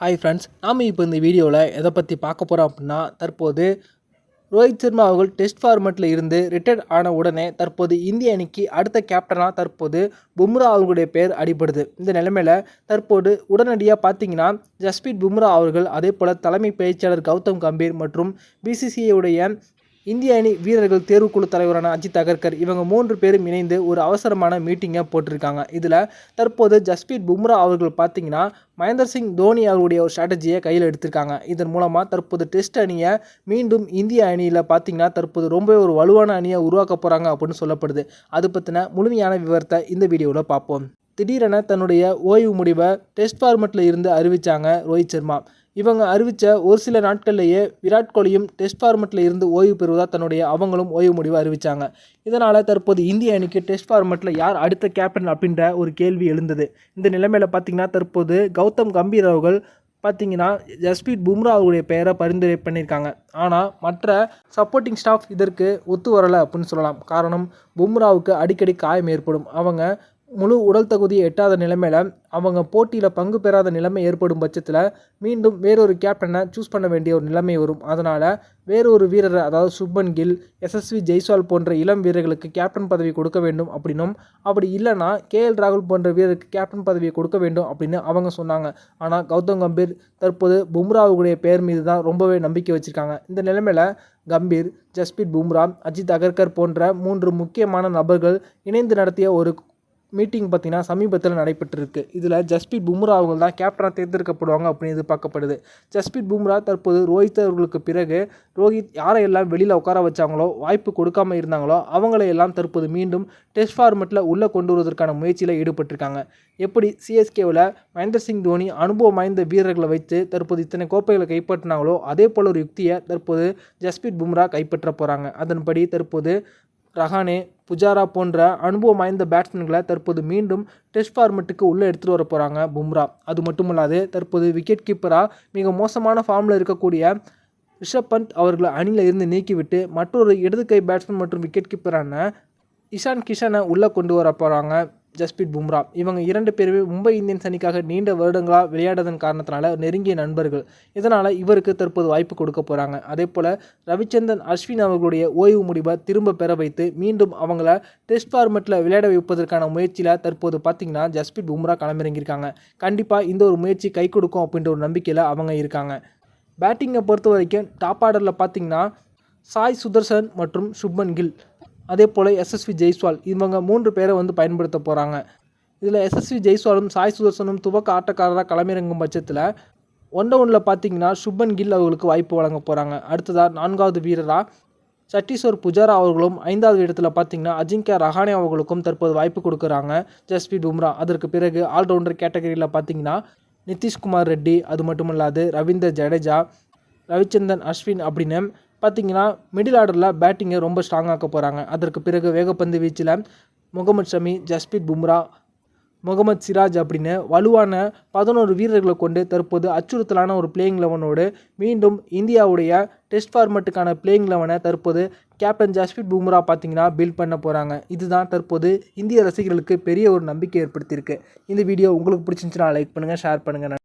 Hi friends நாம் இப்போ இந்த வீடியோவில் எதை பற்றி பார்க்க போகிறோம் அப்படின்னா தற்போது ரோஹித் சர்மா அவர்கள் டெஸ்ட் ஃபார்மெட்டில் இருந்து ரிட்டையர்ட் ஆன உடனே தற்போது இந்திய அணிக்கு அடுத்த கேப்டனாக தற்போது பும்ரா அவர்களுடைய பெயர் அடிபடுது. இந்த நிலைமையில் தற்போது உடனடியாக பார்த்தீங்கன்னா ஜஸ்பீத் பும்ரா அவர்கள் அதே போல் தலைமை பயிற்சியாளர் கௌதம் கம்பீர் மற்றும் பிசிசிஐ உடைய இந்திய அணி வீரர்கள் தேர்வுக்குழு தலைவரான அஜித் அகர்கர் இவங்க மூன்று பேரும் இணைந்து ஒரு அவசரமான மீட்டிங்கை போட்டிருக்காங்க. இதில் தற்போது ஜஸ்பீத் பும்ரா அவர்கள் பார்த்தீங்கன்னா மகேந்தர் சிங் தோனி அவருடைய ஒரு ஸ்ட்ராட்டஜியை கையில் எடுத்திருக்காங்க. இதன் மூலமாக தற்போது டெஸ்ட் அணியை மீண்டும் இந்திய அணியில் பார்த்தீங்கன்னா தற்போது ரொம்பவே ஒரு வலுவான அணியை உருவாக்க போகிறாங்க அப்படின்னு சொல்லப்படுது. அது பற்றின முழுமையான விவரத்தை இந்த வீடியோவில் பார்ப்போம். திடீரென தன்னுடைய ஓய்வு முடிவை டெஸ்ட் ஃபார்மெட்டில் இருந்து அறிவித்தாங்க ரோஹித் சர்மா. இவங்க அறிவித்த ஒரு சில நாட்கள்லேயே விராட் கோலியும் டெஸ்ட் ஃபார்மெட்டில் இருந்து ஓய்வு பெறுவதாக தன்னுடைய அவங்களும் ஓய்வு முடிவு அறிவித்தாங்க இதனால் தற்போது இந்திய அணிக்கு டெஸ்ட் ஃபார்மெட்டில் யார் அடுத்த கேப்டன் அப்படின்ற ஒரு கேள்வி எழுந்தது. இந்த நிலைமையில் பார்த்திங்கன்னா தற்போது கௌதம் கம்பீர் அவர்கள் பார்த்தீங்கன்னா ஜஸ்பீத் பும்ரா அவருடைய பெயரை பரிந்துரை பண்ணியிருக்காங்க. ஆனால் மற்ற சப்போர்ட்டிங் ஸ்டாஃப் இதற்கு ஒத்து வரலை அப்படின்னு சொல்லலாம். காரணம் பும்ராவுக்கு அடிக்கடி காயம் ஏற்படும். அவங்க முழு உடல் தகுதியை எட்டாத நிலைமையில் அவங்க போட்டியில் பங்கு பெறாத நிலைமை ஏற்படும் பட்சத்தில் மீண்டும் வேறொரு கேப்டனை சூஸ் பண்ண வேண்டிய ஒரு நிலைமை வரும். அதனால் வேறொரு வீரரை அதாவது சுப்மன் கில் எஸ்எஸ்வி ஜெய்ஸ்வால் போன்ற இளம் வீரர்களுக்கு கேப்டன் பதவி கொடுக்க வேண்டும் அப்படின்னும் அப்படி இல்லைனா கே எல் ராகுல் போன்ற வீரருக்கு கேப்டன் பதவியை கொடுக்க வேண்டும் அப்படின்னு அவங்க சொன்னாங்க. ஆனால் கௌதம் கம்பீர் தற்போது பும்ராவுடைய பெயர் மீது தான் ரொம்பவே நம்பிக்கை வச்சுருக்காங்க. இந்த நிலைமையில் கம்பீர் ஜஸ்பீத் பும்ரா அஜித் அகர்கர் போன்ற மூன்று முக்கியமான நபர்கள் இணைந்து நடத்திய ஒரு மீட்டிங் பார்த்திங்கன்னா சமீபத்தில் நடைபெற்றிருக்கு. இதில் ஜஸ்பீத் பும்ரா அவர்கள் தான் கேப்டனாக தேர்ந்தெடுக்கப்படுவாங்க அப்படின்னு எதிர்பார்க்கப்படுது. ஜஸ்பீத் பும்ரா தற்போது ரோஹித் அவர்களுக்கு பிறகு ரோஹித் யாரை எல்லாம் வெளியில் உட்கார வச்சாங்களோ வாய்ப்பு கொடுக்காம இருந்தாங்களோ அவங்களையெல்லாம் தற்போது மீண்டும் டெஸ்ட் ஃபார்மெட்டில் உள்ளே கொண்டு வருவதற்கான முயற்சியில் ஈடுபட்டிருக்காங்க. எப்படி சிஎஸ்கேவில் மகேந்திர சிங் தோனி அனுபவம் வாய்ந்த வீரர்களை வைத்து தற்போது இத்தனை கோப்பைகளை கைப்பற்றினாங்களோ அதே போல் ஒரு யுக்தியை தற்போது ஜஸ்பீத் பும்ரா கைப்பற்ற போகிறாங்க அதன்படி தற்போது ரஹானே புஜாரா போன்ற அனுபவம் வாய்ந்த பேட்ஸ்மேன்களை தற்போது மீண்டும் டெஸ்ட் ஃபார்மெட்டுக்கு உள்ளே எடுத்துகிட்டு வர போகிறாங்க பும்ரா. அது மட்டுமல்லாது தற்போது விக்கெட் கீப்பராக மிக மோசமான ஃபார்மில் இருக்கக்கூடிய ரிஷப் பந்த் அவர்களை அணியில் இருந்து நீக்கிவிட்டு மற்றொரு இடது கை பேட்ஸ்மேன் மற்றும் விக்கெட் கீப்பரான இஷான் கிஷனை உள்ளே கொண்டு வர போகிறாங்க ஜஸ்பீத் பும்ரா. இவங்க இரண்டு பேருமே மும்பை இந்தியன்ஸ் அணிக்காக நீண்ட வருடங்களாக விளையாடுறதன் காரணத்தினால நெருங்கிய நண்பர்கள். இதனால் இவருக்கு தற்போது வாய்ப்பு கொடுக்க போகிறாங்க அதே போல் ரவிச்சந்திரன் அஸ்வின் அவர்களுடைய ஓய்வு முடிவை திரும்ப பெற வைத்து மீண்டும் அவங்கள டெஸ்ட் ஃபார்மெட்டில் விளையாட வைப்பதற்கான முயற்சியில் தற்போது பார்த்திங்கன்னா ஜஸ்பீத் பும்ரா களமிறங்கியிருக்காங்க. கண்டிப்பாக இந்த ஒரு முயற்சி கை கொடுக்கும் அப்படின்ற ஒரு நம்பிக்கையில் அவங்க இருக்காங்க. பேட்டிங்கை பொறுத்த வரைக்கும் டாப் ஆர்டரில் பார்த்திங்கன்னா சாய் சுதர்சன் மற்றும் சுப்மன் கில். அதே போல் எஸ்எஸ்வி ஜெய்ஸ்வால் இவங்க மூன்று பேரை வந்து பயன்படுத்த போகிறாங்க இதில் எஸ்எஸ்வி ஜெய்ஸ்வாலும் சாய் சுதர்சனும் துவக்க ஆட்டக்காரராக களமிறங்கும் பட்சத்தில் ஒன் ஒன்றில் பார்த்தீங்கன்னா சுப்பன் கில் அவர்களுக்கு வாய்ப்பு வழங்க போகிறாங்க அடுத்ததாக நான்காவது வீரராக சட்டீஸ்வர் புஜாரா அவர்களும் ஐந்தாவது இடத்துல பார்த்தீங்கன்னா அஜிங்கியா ரஹானே அவர்களுக்கும் தற்போது வாய்ப்பு கொடுக்குறாங்க. ஜஸ்பி பும்ரா அதற்கு பிறகு ஆல்ரவுண்டர் கேட்டகரியில் பார்த்தீங்கன்னா நிதிஷ்குமார் ரெட்டி அது மட்டும் இல்லாது ரவீந்தர் ஜடேஜா ரவிச்சந்திரன் அஸ்வின் அப்படின்னு பார்த்தீங்கன்னா மிடில் ஆர்டரில் பேட்டிங்கை ரொம்ப ஸ்ட்ராங்காக்க போகிறாங்க அதற்கு பிறகு வேகப்பந்து வீச்சில் முகமது ஷமி ஜஸ்பீத் பும்ரா முகமது சிராஜ் அப்படின்னு வலுவான பதினோரு வீரர்களை கொண்டு தற்போது அச்சுறுத்தலான ஒரு பிளேயிங் லெவனோடு மீண்டும் இந்தியாவுடைய டெஸ்ட் ஃபார்மெட்டுக்கான பிளேயிங் லெவனை தற்போது கேப்டன் ஜஸ்பீத் பும்ரா பார்த்தீங்கன்னா பில்ட் பண்ண போகிறாங்க இதுதான் தற்போது இந்திய ரசிகர்களுக்கு பெரிய ஒரு நம்பிக்கை ஏற்படுத்தியிருக்கு. இந்த வீடியோ உங்களுக்கு பிடிச்சிருந்துச்சுன்னா லைக் பண்ணுங்கள் ஷேர் பண்ணுங்கள்